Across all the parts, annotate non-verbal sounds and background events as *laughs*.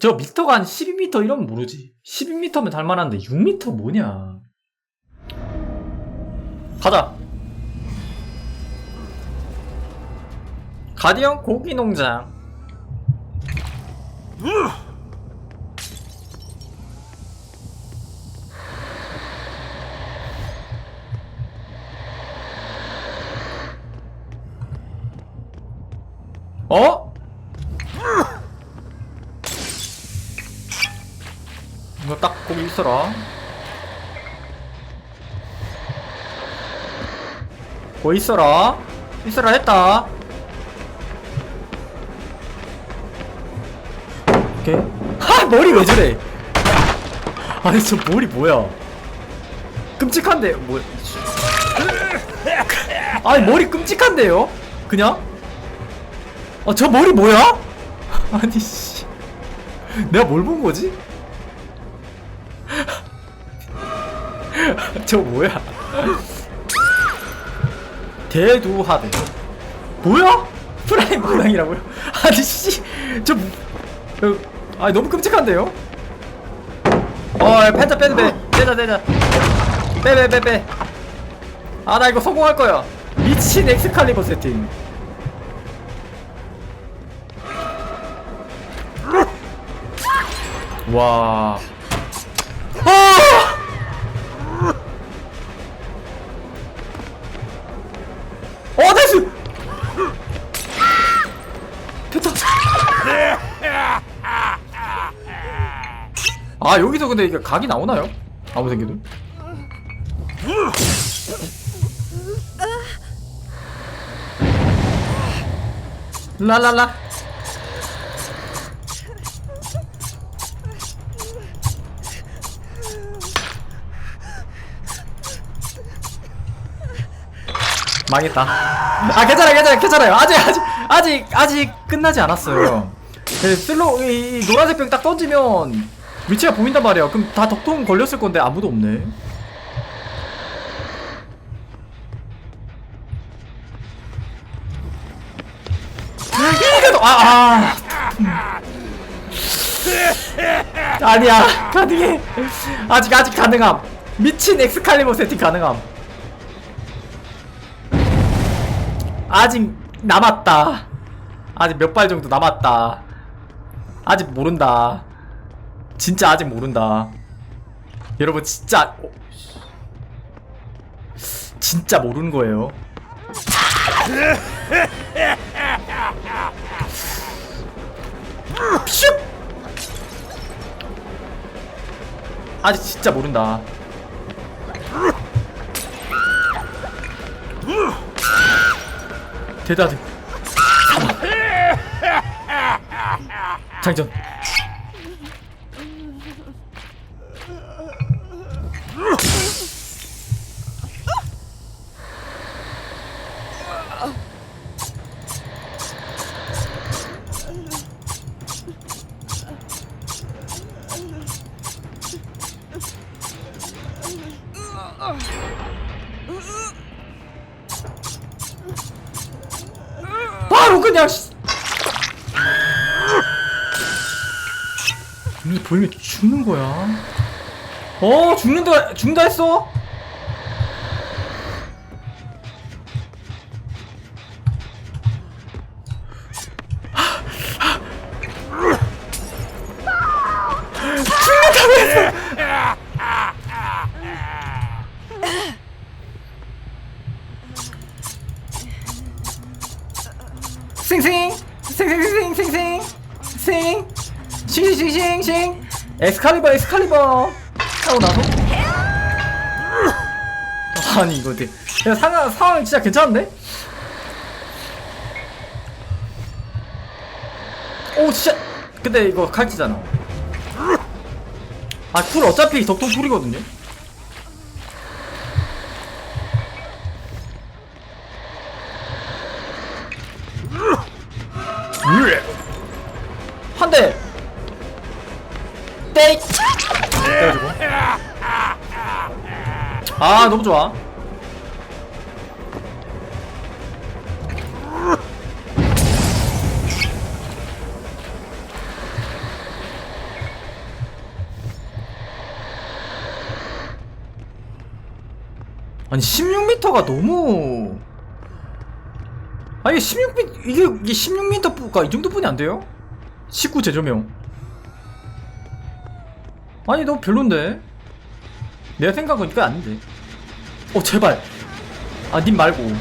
저 미터가 한 12m 이러면 모르지. 12m면 달만한데 6m 뭐냐. 가자. 가디언 고기 농장. 어? 이거 딱 거기 있어라. 거 있어라. 있어라 했다. 오케이. 하 머리 왜 저래? 아니 저 머리 뭐야? 끔찍한데 뭐? 아니 머리 끔찍한데요? 그냥? 아저 머리 뭐야? *laughs* 아니 씨. 내가 뭘 본 거지? *laughs* 저 뭐야? 대두하대. 뭐야? 프라임 고양이라고요? *laughs* 아니 씨, 저 뭐- 어, 아 너무 끔찍한데요? 어, 펜타 빼도 돼. 빼자 빼자. 빼빼 빼 빼. 아 나 이거 성공할 거야. 미친 엑스칼리버 세팅. 와. 아, 여기서 근데 이게 각이 나오나요? 아무 생겨도? 라라라. 망했다. 아 괜찮아 괜찮아 괜찮아요. 아직 아직 아직 아직 끝나지 않았어요. 그 슬로 이, 이 노란색 병 딱 던지면 위치가 보인단 말이야. 그럼 다 덕통 걸렸을 건데 아무도 없네. 이거 아 아. 아니야 가능해. 아직 아직 가능함. 미친 엑스칼리버 세팅 가능함. 아직 남았다. 아직 몇 발 정도 남았다. 아직 모른다. 진짜 아직 모른다. 여러분 진짜 어, 진짜 모르는 거예요. 슉! 아직 진짜 모른다. 대다드 장전 바로 그냥 씨. 눈에 보이면 죽는 거야. 어 죽는다 죽는다 했어. 엑스칼리버 엑스칼리버! 하고 나서 아니 이거 어때 야 상황 상황 진짜 괜찮은데? 오 진짜. 근데 이거 칼치잖아. 아쿨 어차피 덕통 쿨이거든요? 한 대. 네. 빼이 아 너무 좋아. 아니 16m가 너무 아니 16m 이게 이게 16m가 이 정도뿐이 안 돼요? 19 제조명 아니 너무 별론데. 내가 생각한 이거 아닌데. 어 제발. 아 님 말고.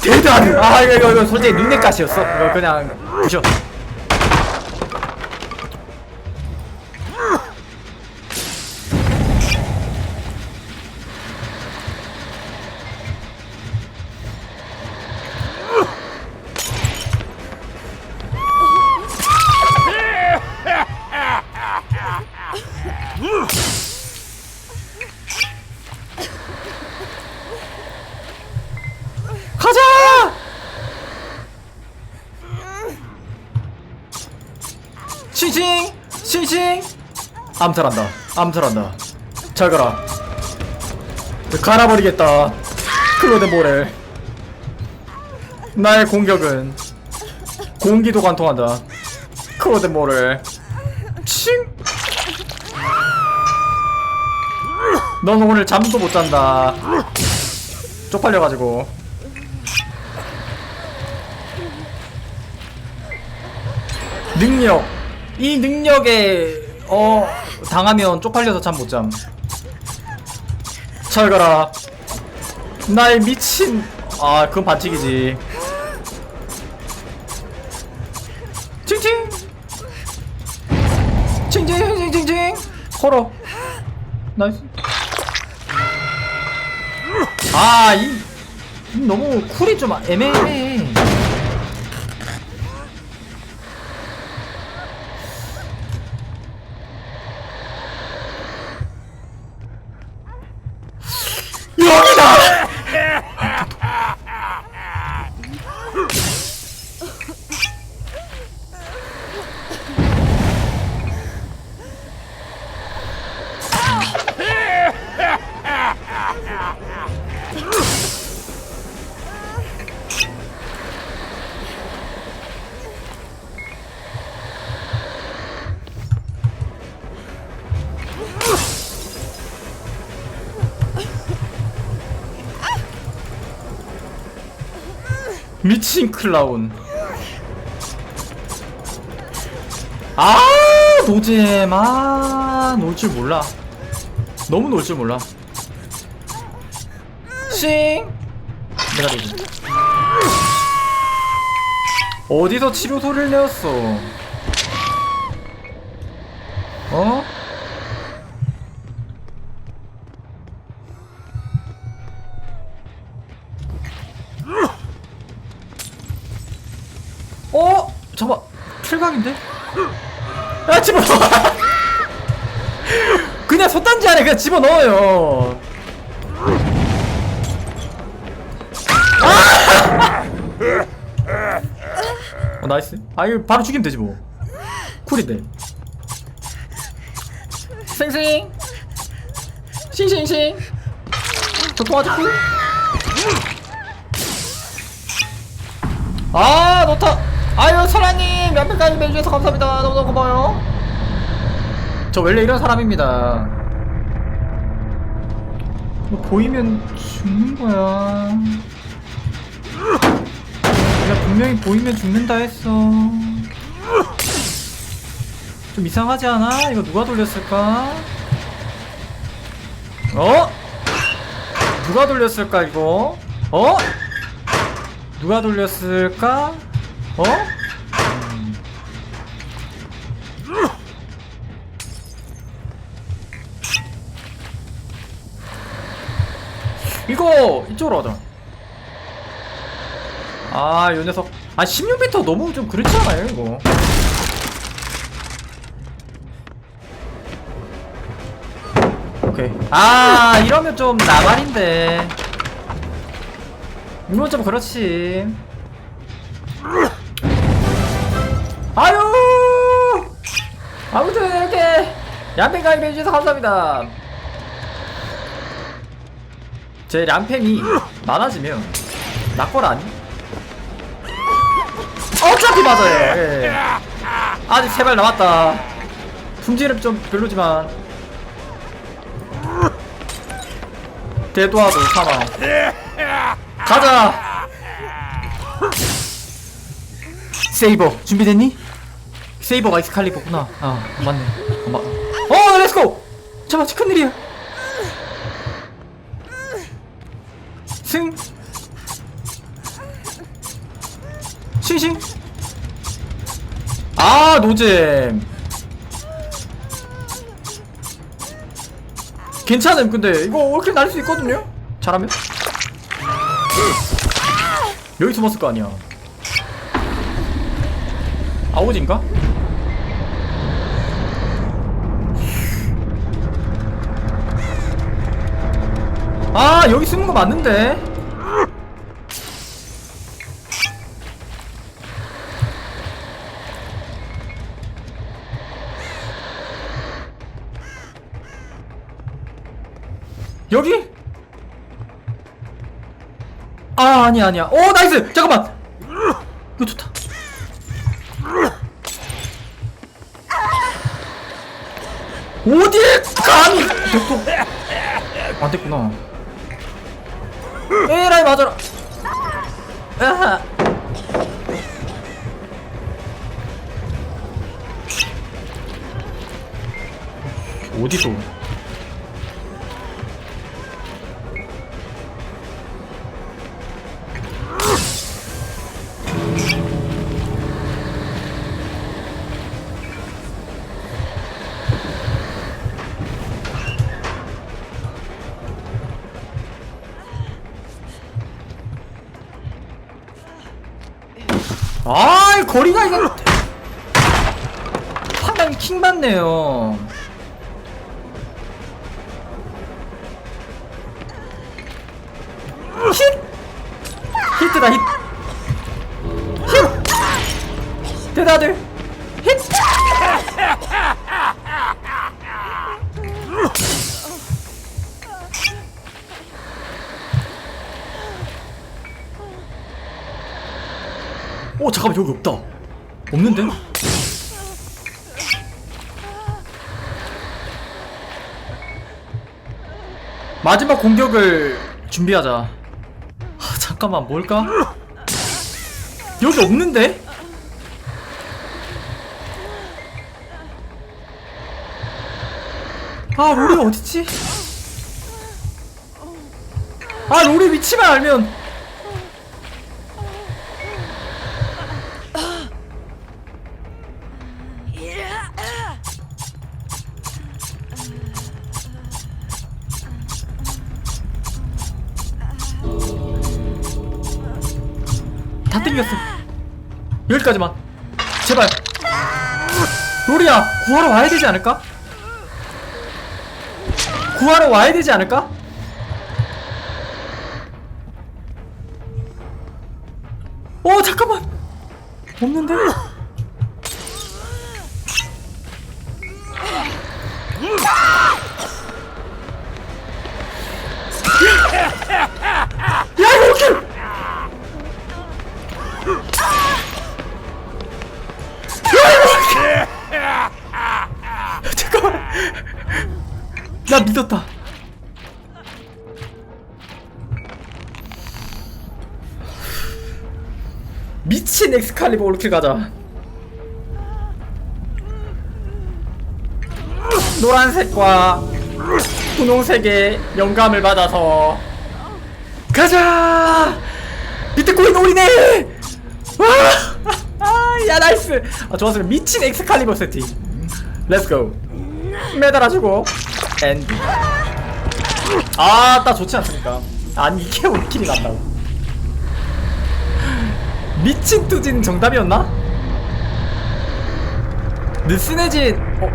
대단 아 이거 이거, 이거 솔직히 눈내까지였어. 이거 그냥 부셔 가자! 싱싱! 싱싱! 암살한다. 암살한다. 잘 가라. 갈아버리겠다. 클로드 모렐. 나의 공격은 공기도 관통한다. 클로드 모렐. 칭! 넌 오늘 잠도 못 잔다. 쪽팔려가지고. 능력. 이 능력에 어 당하면 쪽팔려서 잠 못잠. 잘 가라. 나의 미친. 아 그건 반칙이지. 칭칭 칭칭칭칭칭 걸어. 나이스. 아이 너무 쿨이 좀 애매해 미친 클라운. 아 노잼. 아놀 줄 몰라. 너무 놀 줄 몰라. 싱. 내가 되지 어디서 치료 소리를 내었어? 어? 어? 잠깐 필각인데? 아 집어넣어. *laughs* 그냥 솥단지 안에 그냥 집어넣어요. 아! *laughs* 어 나이스. 아 이거 바로 죽이면 되지 뭐. 쿨인데. 싱싱. 싱싱싱. 저 도와줄게 아 놓다 아유 설아님 몇백까지 매주셔서 감사합니다 너무너무 고마워요 저 원래 이런 사람입니다 뭐 보이면 죽는 거야 내가 분명히 보이면 죽는다 했어 좀 이상하지 않아? 이거 누가 돌렸을까? 어? 누가 돌렸을까 이거? 어? 누가 돌렸을까? 어? 음. 이거 이쪽으로 하자. 아, 요 녀석. 아, 16m 너무 좀 그렇지 않아요, 이거? 오케이. 아, 이러면 좀 나발인데. 이건 좀 그렇지. 아유! 아무튼 이렇게 얌팽 가입해주셔서 감사합니다. 제 얌팽이 많아지면 아니? 어차피 맞아요. 예. 아직 세발 남았다 품질은 좀 별로지만 대도와도 사망 가자 세이버 준비됐니? 세이버가 익스칼리버구나. 아 맞네. 어, 마... 어 렛츠고 잠깐 큰일이야. 승. 싱싱. 아 노잼. 괜찮음 근데. 이거 이렇게 날릴 수 있거든요? 잘하면? 여기 숨었을 거 아니야. 아오진가? 아 여기 숨은 거 맞는데? 여기? 아 아니야 아니야. 오 나이스! 잠깐만! 이거 좋다. 어디에 감히 또 안됐구나 에라이 맞아라. 아하. 어디서 아, 이 거리가 이거 상당히 킹 받네요. 힛! 히트다 힛! 힛! 대다들 오 잠깐만 여기 없다 없는데? 마지막 공격을 준비하자 아, 잠깐만 뭘까? 여기 없는데? 아 롤이 어딨지? 아 롤이 위치만 알면 땡겼어 여기까지만 제발 로리야 구하러 와야 되지 않을까? 구하러 와야 되지 않을까? 어 잠깐만 없는데? 미친 엑스칼리버 올킬 가자. 노란색과 분홍색의 영감을 받아서 가자! 비트코인 올리네 와! 아, *laughs* 야 나이스! 아 좋았어요 미친 엑스칼리버 세팅. 렛츠고 매달아주고. 엔드 아딱 좋지 않습니까? 아니 이게 올킬이 난다고 미친 뚜진 정답이었나? 느슨해진 어?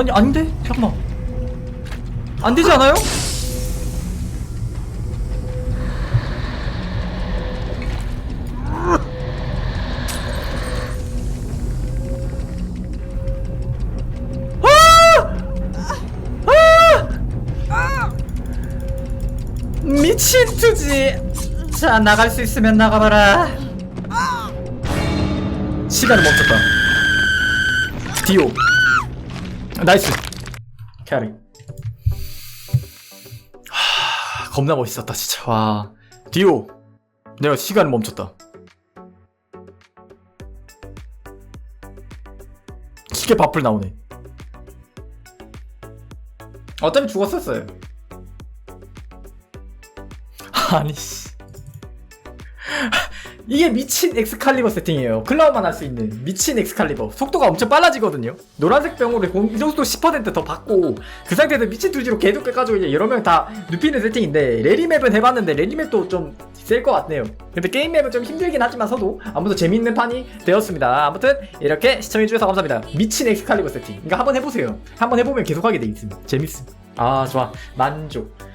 아니 아닌데? 잠깐만 안 되지 않아요? 미친 투지. 자 나갈 수 있으면 나가봐라. 시간을 멈췄다. 디오. 나이스. 캐리. 하, 겁나 멋있었다 진짜. 와. 디오. 내가 시간을 멈췄다. 시계 밥풀 나오네. 어차피 죽었었어요 아니 씨. 이게 미친 엑스칼리버 세팅이에요. 클라우만 할 수 있는 미친 엑스칼리버. 속도가 엄청 빨라지거든요. 노란색 병으로 공- 이동속도 10%더 받고 그 상태에서 미친 투지로 계속 깨가지고 이제 여러 명 다 눕히는 세팅인데 레리맵은 해봤는데 레리맵도 좀 셀 것 같네요. 근데 게임맵은 좀 힘들긴 하지만서도 아무튼 재밌는 판이 되었습니다. 아무튼 이렇게 시청해주셔서 감사합니다. 미친 엑스칼리버 세팅. 이거 한번 해보세요. 한번 해보면 계속하게 돼 있습니다. 재밌습니다. 아 좋아. 만족